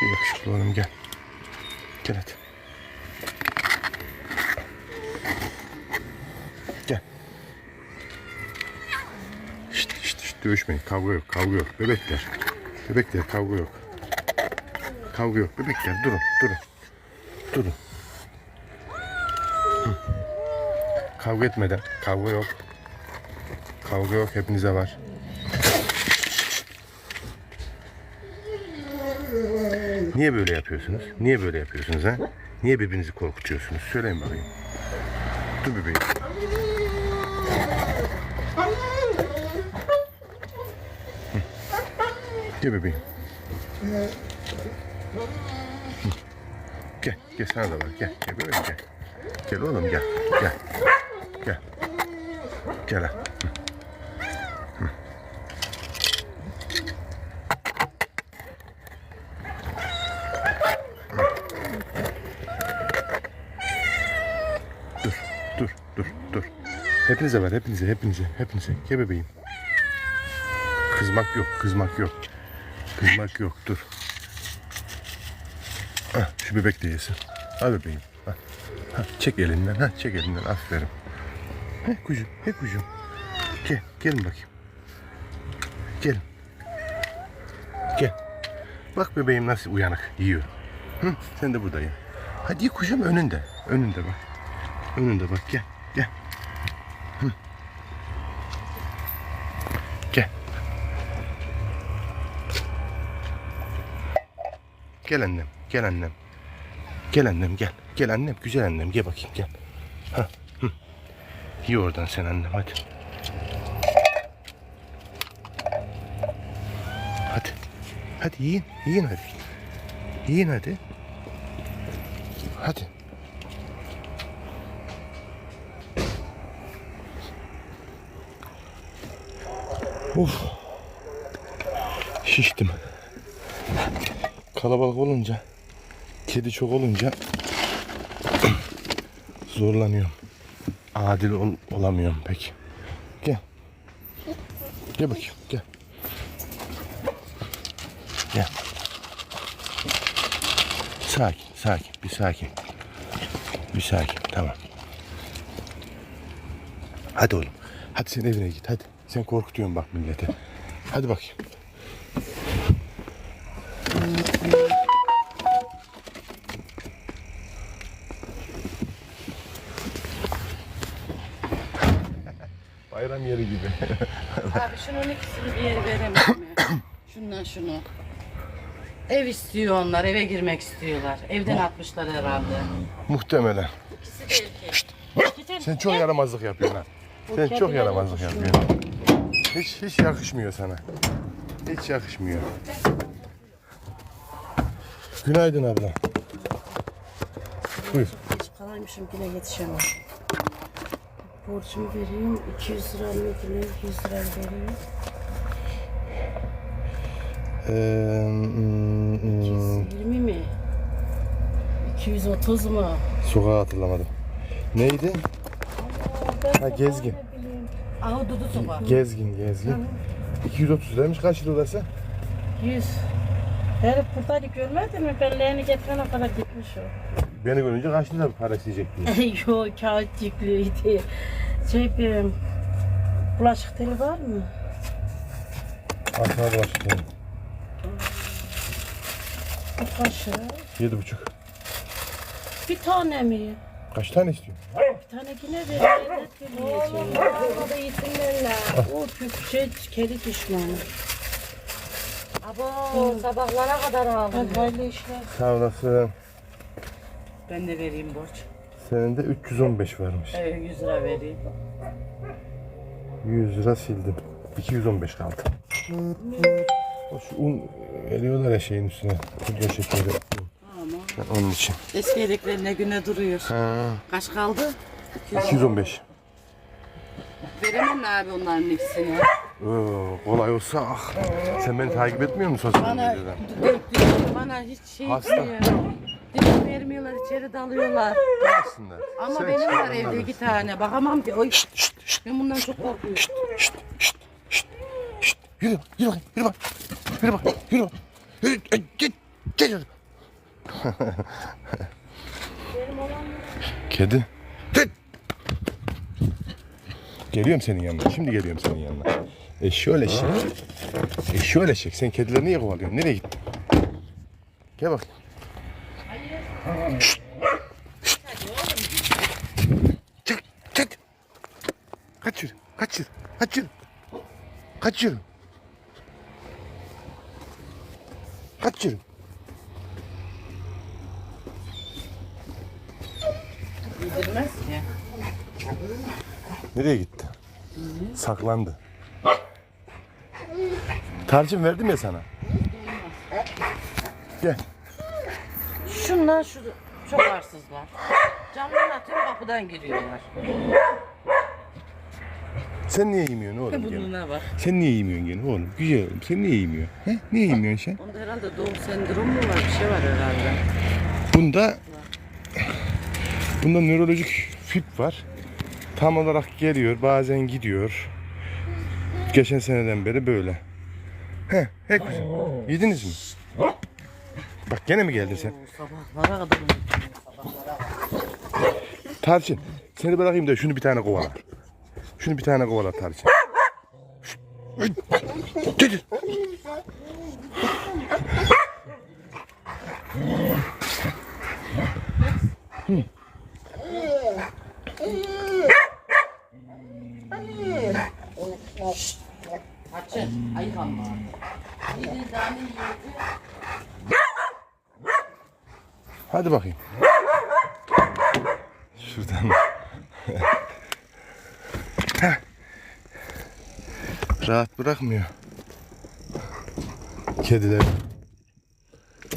Gel yakışıklı oğlum gel. Gel hadi. Gel. Şşt şşt şşt dövüşmeyin. Kavga yok kavga yok. Bebekler. Bebekler kavga yok. Kavga yok. Bebekler durun durun. Durun. Hı. Kavga etmeden. Kavga yok. Kavga yok. Hepinize var. Niye böyle yapıyorsunuz? Niye böyle yapıyorsunuz ha? Niye birbirinizi korkutuyorsunuz? Söyleyin bakayım. Dur bebeğim. Gel bebeğim. Gel, gel sana da var. Gel, gel bebeğim gel. Gel oğlum gel, gel. Gel. Gel ha. Dur, dur, dur, dur. Hepinize ver, hepinize, hepinize, hepinize. Gel bebeğim. Kızmak yok, kızmak yok. Kızmak yok, dur. Hah, şu bebek de yesin. Al bebeğim. Hah. Hah, çek elinden, ha, çek elinden. Aferin. He kucum, he kucum. Gel, gelin bakayım. Gelin. Gel. Bak bebeğim nasıl uyanık, yiyor. Hı, sen de burada ye. Hadi ye kuşum önünde. Önünde bak. Önünde bak gel. Gel. Hı. Gel. Gel annem. Gel annem. Gel annem gel. Gel annem. Güzel annem. Gel bakayım gel. Ha. Hı. Ye oradan sen annem hadi. Hadi. Hadi yiyin. Yiyin hadi. Yiyin hadi. Hadi. Uf. Şiştim. Kalabalık olunca, kedi çok olunca zorlanıyorum. Adil ol, olamıyorum pek. Gel. Gel bakayım, gel. Gel. Sakin, sakin, bir sakin. Bir sakin, tamam. Hadi oğlum. Hadi sen evine git, hadi. Sen korkutuyorsun bak millete. Hadi bakayım. Bayram yeri gibi. Abi şunun ikisini bir yere veremez mi? Şundan şunu. Ev istiyor onlar, eve girmek istiyorlar. Evden atmışlar herhalde. Muhtemelen. İkisi de erkek. Sen çok yaramazlık yapıyorsun ha. Sen çok yaramazlık yapıyorsun. Hiç hiç yakışmıyor sana. Hiç yakışmıyor. Günaydın abla. Buyur. Geç kalaymışım yine yetişemem. Borcumu vereyim. 200 lira ödülü, 100 lira vereyim. Ee, mm, mm, 220 mi? 230 mu? sokağı hatırlamadım. Neydi? Ha gezgin. Aha dudu soba. Gezgin, gezgin. 230 liraymış kaç lira orası? 100. Herif buradaydı görmedin mi? Belleğini getirene kadar gitmiş o. Beni görünce kaç lira para isteyecek diye. Yo kağıt yüklüydü. Şey bir bulaşık teli var mı? Altına bulaşık yani. Bu kaç lira? Yedi buçuk. Bir tane mi? Kaç tane istiyor? Bir tane yine vereyim. Orada yetimlerle. O bir şey kedi düşmanı. Abo sabahlara kadar aldım. Hayırlı işler. Sağ olasın. Ben de vereyim borç. Senin de 315 varmış. Evet 100 lira vereyim. 100 lira sildim. 215 kaldı. O şu un veriyorlar ya şeyin üstüne. Pudra şekeri. Onun için. eski yedekler ne güne duruyor. Ha, Kaç kaldı? 215. Veremem abi onların ikisini? Oo, kolay olsa ah. Sen beni takip etmiyor musun sosyal Bana medyada? dört diyor. Bana hiç şey Hasta. etmiyor. Vermiyorlar, içeri dalıyorlar. Aslında. Ama Sen benim var çıkar evde onları. iki tane. Bakamam ki. Oy. Ben bundan çok korkuyorum. Şşt. Yürü, yürü bak, yürü bak. Yürü bak, yürü bak. Yürü, ay, git. Gel. Kedi. Geliyorum senin yanına. Şimdi geliyorum senin yanına. E şöyle eşek. E şöyle eşek. Sen kedileri niye kovalıyorsun? Nereye gittin? Gel bak. Şşt. Şşt. Çık. Çık. Kaç yürü. Kaç yürü. Kaç yürü. Kaç yürü. Kaç yürü. Yedirmez ki. Nereye gitti? Saklandı. Tarçın verdim ya sana. Gel. Şunlar şu çok arsızlar. Camdan atıyor kapıdan giriyorlar. Sen niye yemiyorsun oğlum gene? Burnuna bak. Sen niye yemiyorsun gene oğlum? Güzel oğlum. Sen niye yemiyorsun? He? Niye yemiyorsun sen? Onda herhalde doğum sendromu mu var? Bir şey var herhalde. Bunda bunda nörolojik fip var. Tam olarak geliyor, bazen gidiyor. Geçen seneden beri böyle. He, he kuzum. Yediniz mi? Bak gene mi geldin sen? Sabahlara. Tarçın, seni bırakayım da şunu bir tane kovala. Şunu bir tane kovala Tarçın. Şşt, ay, dur, dur. Açın. Ayıp ama. Yedi tane yedi. Hadi bakayım. Şuradan. Rahat bırakmıyor. Kediler.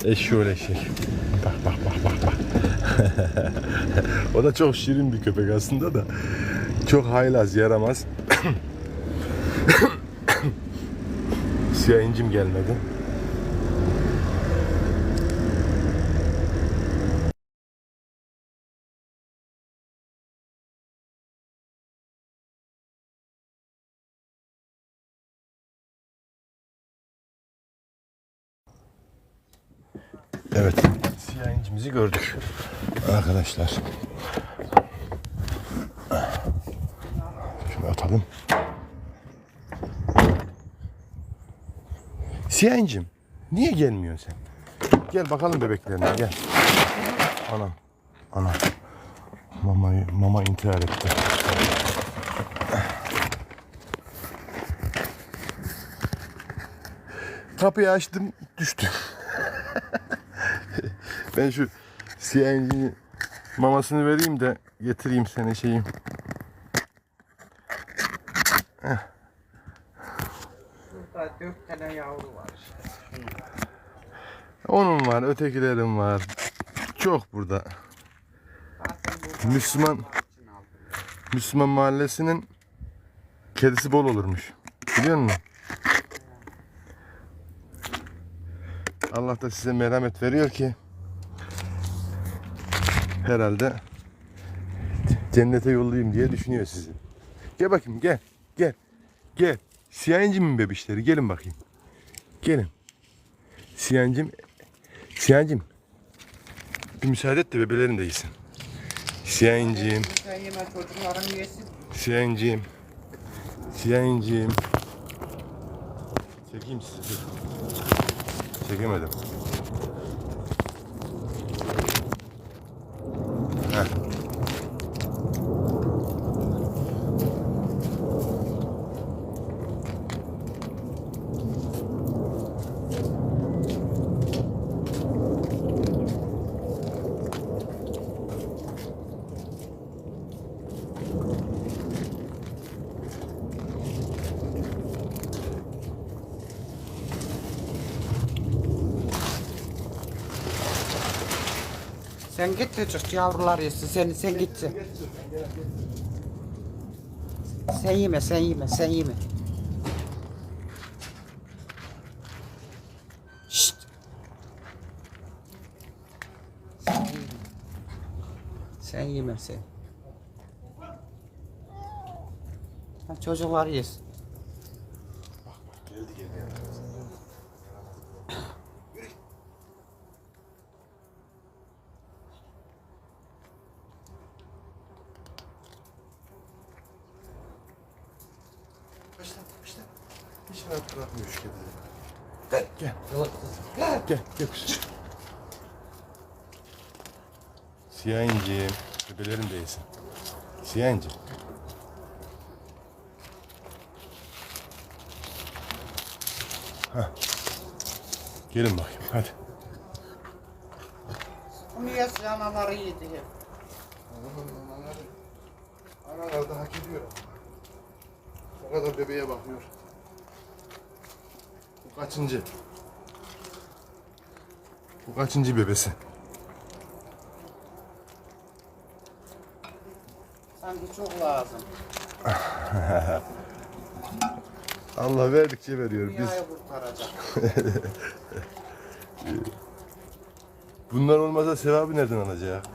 Eşşoğlu eşek. Bak bak bak bak bak. o da çok şirin bir köpek aslında da. Çok haylaz, yaramaz. Siyah incim gelmedi. Evet. Siyah incimizi gördük. Arkadaşlar. Şunu atalım. Siyah incim. Niye gelmiyorsun sen? Gel bakalım bebeklerine gel. Anam. Anam. Mamayı, mama intihar etti. Kapıyı açtım düştü. Ben şu incinin mamasını vereyim de getireyim sana şeyim. Burada dört tane yavru var işte. Onun var, ötekilerin var. Çok burada. Zaten burada Müslüman. Müslüman mahallesinin kedisi bol olurmuş. Biliyor musun? Allah da size merhamet veriyor ki herhalde cennete yollayayım diye düşünüyor sizi. Gel bakayım gel. Gel. Gel. Siyancımın bebişleri gelin bakayım. Gelin. Siyancım Siyancım bir müsaade et de bebelerin de iyisin. Siyancım. Yesin. Siyancığım. Siyancığım. Çekeyim sizi. Çekemedim. Sen git de çık yavrular yesin. Sen, sen gitsin. Sen yeme, sen yeme, sen yeme. Şşt. Sen yeme. Sen Çocuklar yesin. Rahat bırakmıyor şu kedileri. Gel, gel. Gel, gel, gel kuzum. Siyah incim. Bebelerin değilsin. Siyah incim. Hah. Gelin bakayım hadi. Bunu yes anaları yedi hep. Analar da hak ediyor. O kadar bebeğe bakıyor. Bu kaçıncı? Bu kaçıncı bebesi? Sanki çok lazım. Allah verdikçe veriyor. Biz Dünyayı kurtaracak. bunlar olmasa sevabı nereden alacak?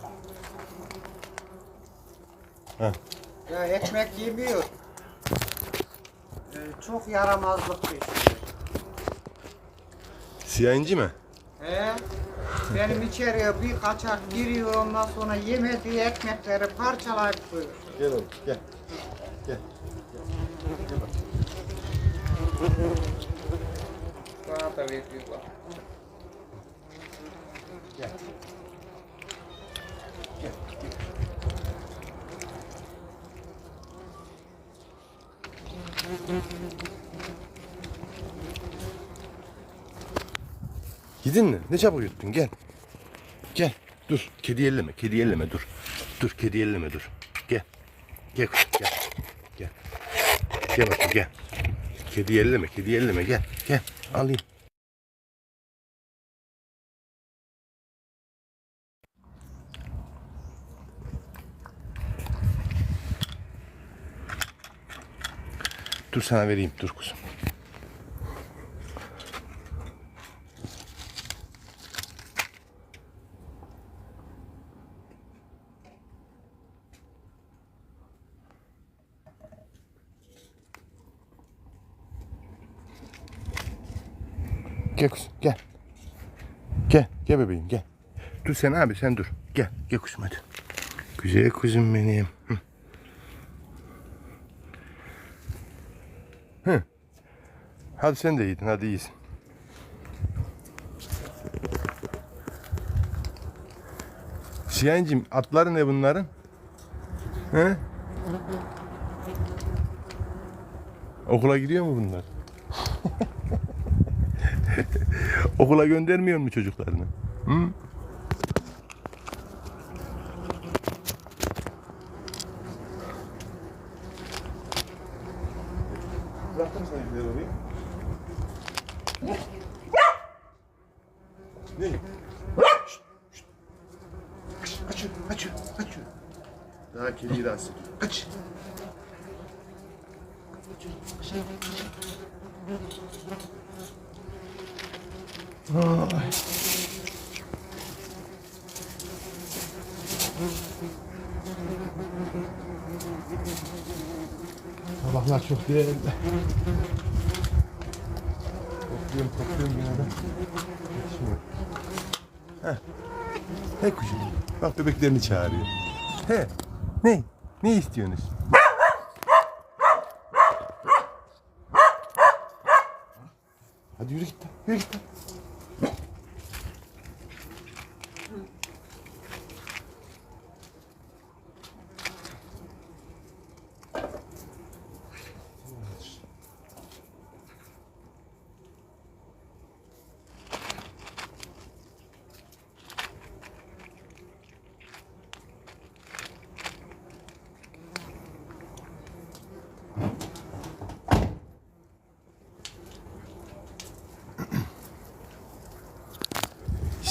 Ya ekmek yemiyor. Ee, çok yaramazlık. Siyah inci mi? He? Benim içeriye bir kaçak giriyor ondan sonra yemediği ekmekleri parçalayıp koyuyor. Gel oğlum. Gel. Gel bak. Bana da veriyorlar. Gel. Gel. Gidin mi? Ne çabuk yuttun gel. Gel. Dur. Kedi elleme. Kedi elleme dur. Dur kedi elleme dur. Gel. Gel kızım, gel. Gel. Gel bakayım gel. Kedi elleme. Kedi elleme gel. Gel. Alayım. Dur sana vereyim. Dur kuzum. Gel kuzum gel. Gel. Gel bebeğim gel. Dur sen abi sen dur. Gel. Gel kuzum hadi. Güzel kuzum benim. Hı. Hı. Hadi sen de iyiydin. Hadi iyisin. Şiyancım atları ne bunların? He? Okula gidiyor mu bunlar? Okula göndermiyor mu çocuklarını? Hı? Bıraktım sana gidelim orayı. Ne? Kaçıyor, kaçıyor, kaçıyor. Daha kediyi rahatsız ediyor. Kaç. Ay. Sabahlar çok değerli. Topluyorum, topluyorum yine de. Yetişmiyor. Heh. He kuşum. Bak bebeklerini çağırıyor. He. Ne? Ne istiyorsunuz? Hadi yürü git. lan, Yürü git.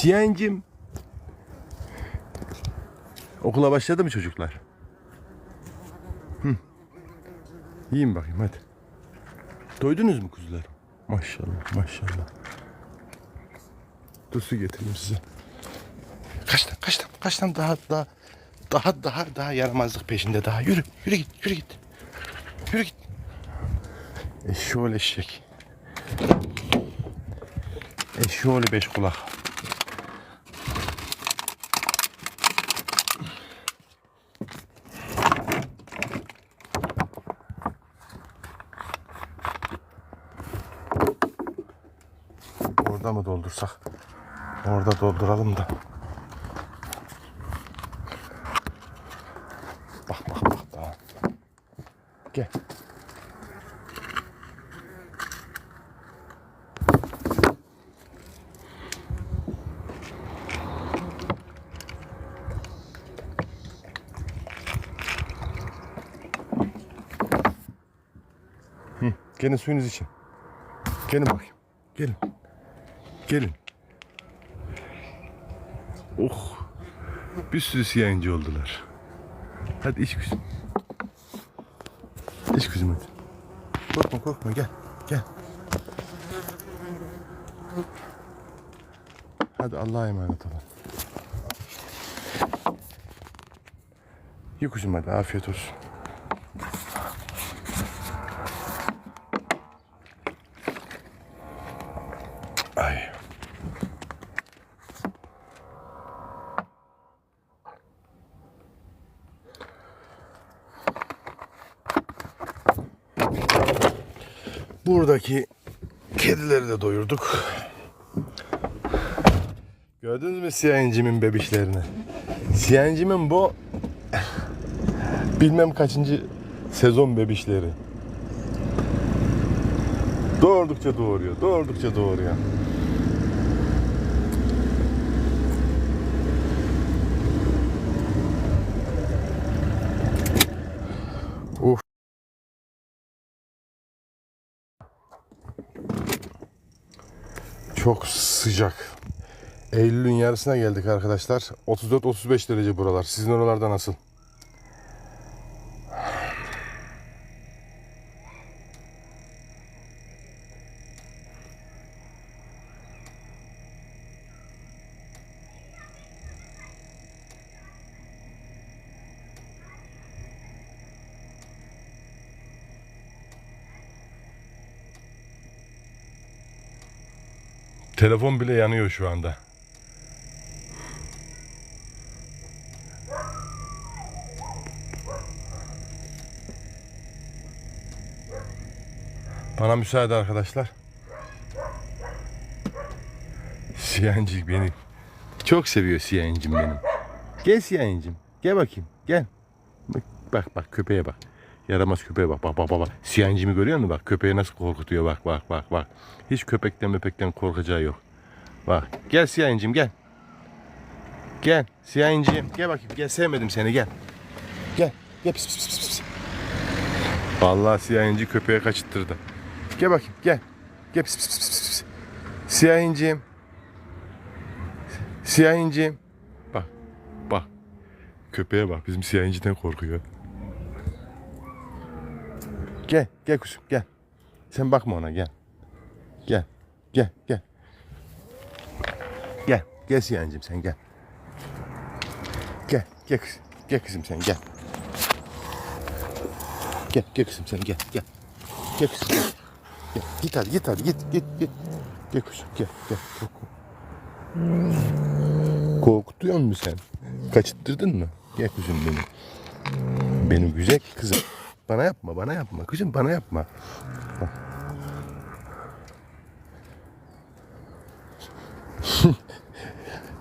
Şiyancım. Okula başladı mı çocuklar? Hı. Yiyin bakayım hadi. Doydunuz mu kuzularım? Maşallah maşallah. Dur su getireyim size. Kaçtan kaçtan kaçtan daha daha daha daha daha yaramazlık peşinde daha yürü yürü git yürü git. Yürü git. Eşşoğlu eşek. Eşşoğlu beş kulak. Mı doldursak? Orada dolduralım da. Bak bak bak daha. Gel. Hı, gelin suyunuz için. Gelin bakayım. Gelin. Gelin. Oh. Bir sürü siyahincı oldular. Hadi iç kızım. İç kızım hadi. Korkma korkma gel. Gel. Hadi Allah'a emanet olun. Ye kuzum hadi afiyet olsun. Buradaki kedileri de doyurduk. Gördünüz mü siyahincimin bebişlerini? Siyahincimin bu bilmem kaçıncı sezon bebişleri. Doğurdukça doğuruyor, doğurdukça doğuruyor. Çok sıcak. Eylül'ün yarısına geldik arkadaşlar. 34-35 derece buralar. Sizin oralarda nasıl? Telefon bile yanıyor şu anda. Bana müsaade arkadaşlar. Siyancı beni çok seviyor siyancım benim. Gel siyancım. Gel bakayım. Gel. Bak bak, bak köpeğe bak. Yaramaz köpeğe bak. Bak bak bak. Siyancımı görüyor musun? Bak köpeği nasıl korkutuyor. Bak bak bak bak. Hiç köpekten möpekten korkacağı yok. Bak. Gel siyancım gel. Gel siyancım. Gel bakayım. Gel sevmedim seni gel. Gel. Gel pis pis pis pis. Vallahi siyahinci köpeğe kaçırttırdı. Gel bakayım gel. Gel pis pis pis pis. pis. Siyahincim. Siyahincim. Bak. Bak. Köpeğe bak. Bizim siyahinciden korkuyor. Gel. Gel kuzum gel. Sen bakma ona gel. Gel. Gel. Gel. Gel. Gel siyahincim sen gel. Gel. Gel kızım. Gel kızım sen gel. Gel, gel kızım sen gel, gel. Gel kızım gel. Gel, git hadi, git hadi, git, git, git. Gel kızım, gel, gel. Korkma. Korkutuyor musun sen? Kaçırttırdın mı? Gel kızım benim. Benim güzel kızım. Bana yapma, bana yapma. Kızım bana yapma.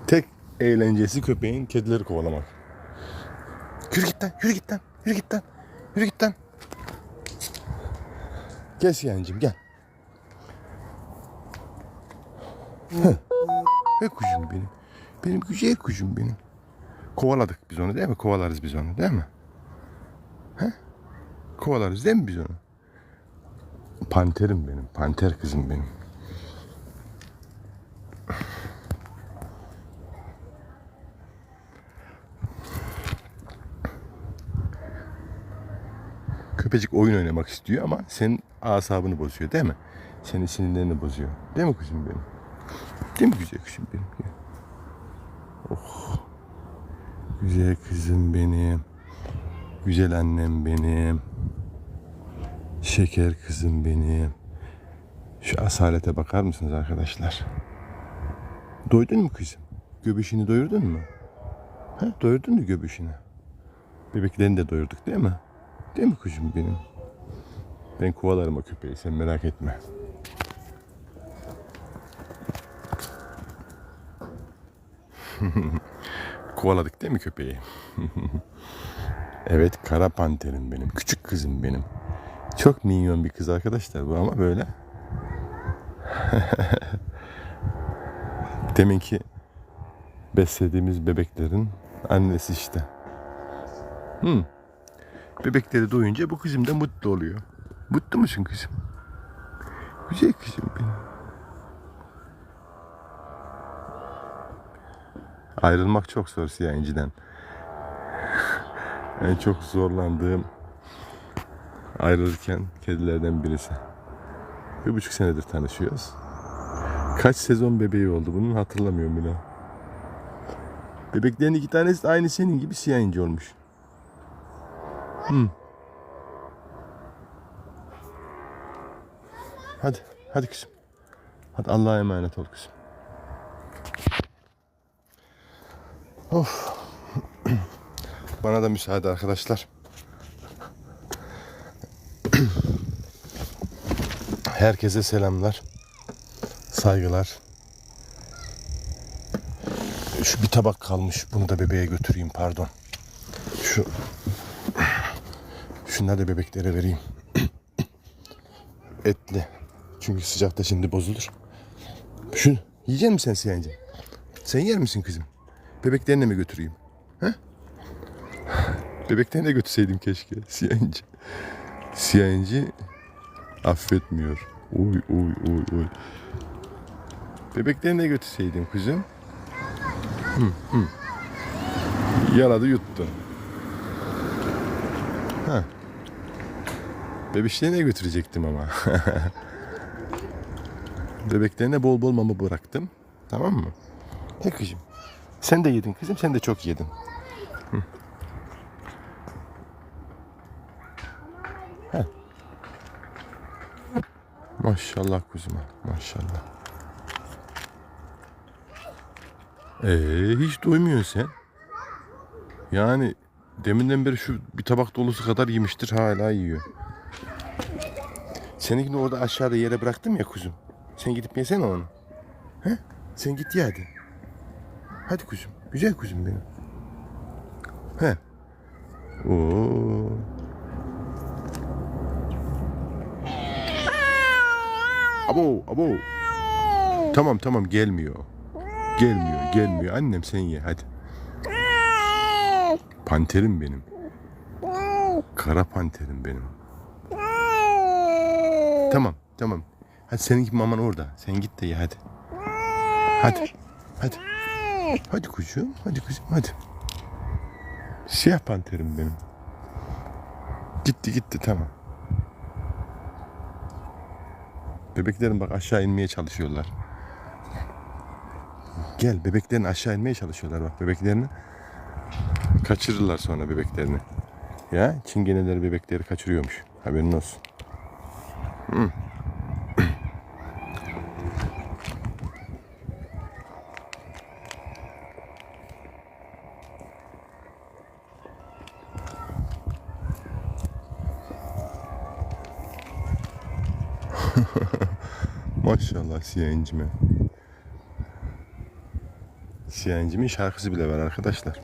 Tek eğlencesi köpeğin kedileri kovalamak. Yürü git lan, yürü git lan, yürü git lan. Yürü git lan. Gel Siyancığım gel. He kuşum benim. Benim güzel kuşum benim. Kovaladık biz onu değil mi? Kovalarız biz onu değil mi? He? Kovalarız değil mi biz onu? Panterim benim. Panter kızım benim. Köpecik oyun oynamak istiyor ama senin asabını bozuyor değil mi? Senin sinirlerini bozuyor. Değil mi kızım benim? Değil mi güzel kızım benim? Oh. Güzel kızım benim. Güzel annem benim. Şeker kızım benim. Şu asalete bakar mısınız arkadaşlar? Doydun mu kızım? Göbüşünü doyurdun mu? Ha, doyurdun mu göbüşünü? Bebeklerini de doyurduk değil mi? Değil mi kuşum benim? Ben kovalarım o köpeği sen merak etme. Kovaladık değil mi köpeği? evet kara panterim benim. Küçük kızım benim. Çok minyon bir kız arkadaşlar bu ama böyle. Deminki beslediğimiz bebeklerin annesi işte. Hmm. Bebekleri doyunca bu kızım da mutlu oluyor. Mutlu musun kızım? Güzel kızım benim. Ayrılmak çok zor siyah inciden. en çok zorlandığım ayrılırken kedilerden birisi. Bir buçuk senedir tanışıyoruz. Kaç sezon bebeği oldu bunun hatırlamıyorum bile. Bebeklerin iki tanesi de aynı senin gibi siyah ince olmuş. Hmm. Hadi, hadi kızım. Hadi Allah'a emanet ol kızım. Of. Bana da müsaade arkadaşlar. Herkese selamlar. Saygılar. Şu bir tabak kalmış. Bunu da bebeğe götüreyim pardon. Şu Şunları da bebeklere vereyim. Etli. Çünkü sıcakta şimdi bozulur. Şunu yiyecek misin sen Siyancı? Sen yer misin kızım? Bebeklerine mi götüreyim? He? Bebeklerine götürseydim keşke. Siyancı. Siyancı affetmiyor. Uy uy uy uy. Bebeklerine götürseydim kızım. Hı, hı. Yaladı yuttu. Ha. Bebişlerine götürecektim ama. Bebeklerine bol bol mama bıraktım. Tamam mı? He kızım. Sen de yedin kızım. Sen de çok yedin. Maşallah kuzuma. Maşallah. Ee, hiç doymuyorsun sen. Yani deminden beri şu bir tabak dolusu kadar yemiştir hala yiyor. Seninkini orada aşağıda yere bıraktım ya kuzum. Sen gidip yesene onu. He? Sen git ye hadi. Hadi kuzum. Güzel kuzum benim. He. Oo. Abo, abo. Tamam tamam gelmiyor. Gelmiyor, gelmiyor. Annem sen ye hadi. Panterim benim. Kara panterim benim. Tamam, tamam. Hadi seninki maman orada. Sen git de ye hadi. Hadi. Hadi. Hadi kucuğum, hadi kuzum, hadi. Siyah panterim benim. Gitti gitti tamam. Bebeklerim bak aşağı inmeye çalışıyorlar. Gel bebeklerin aşağı inmeye çalışıyorlar bak bebeklerini. Kaçırırlar sonra bebeklerini. Ya çingeneler bebekleri kaçırıyormuş. Haberin olsun. Hı. Maşallah siyancime. Siyancimin şarkısı bile var arkadaşlar.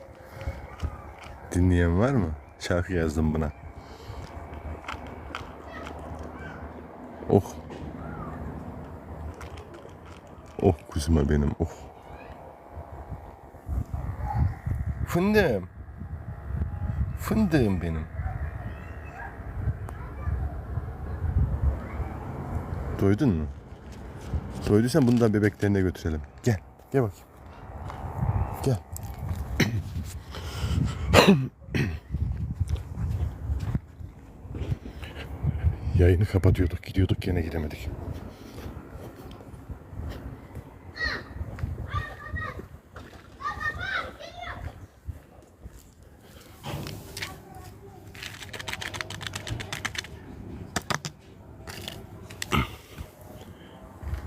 Dinleyen var mı? Şarkı yazdım buna. Oh. Oh kuzuma benim oh. Fındığım. Fındığım benim. Doydun mu? Doyduysan bunu da bebeklerine götürelim. Gel. Gel bakayım. Gel. Yayını kapatıyorduk. Gidiyorduk gene gidemedik.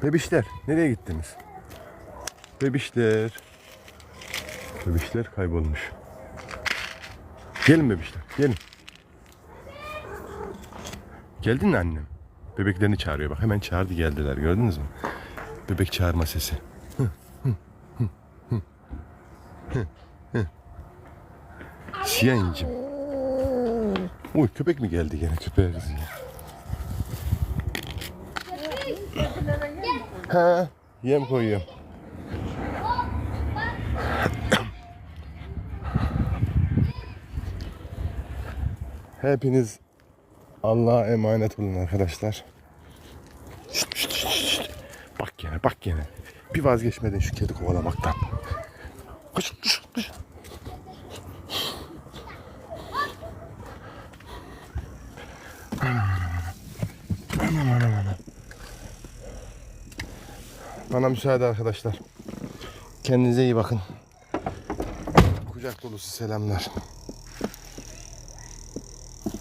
Bebişler nereye gittiniz? Bebişler. Bebişler kaybolmuş. Gelin bebişler gelin. Geldin mi annem? Bebeklerini çağırıyor bak hemen çağırdı geldiler gördünüz mü? Bebek çağırma sesi. İncim. Uy köpek mi geldi gene köpeğe kızı Ha, yem koyuyorum. Hepiniz Allah'a emanet olun arkadaşlar. Şşt, şşt, şşt. Bak gene bak gene. Bir vazgeçmedin şu kedi kovalamaktan. Koş koş koş. Anam anam anam. Bana müsaade arkadaşlar. Kendinize iyi bakın. Kucak dolusu selamlar.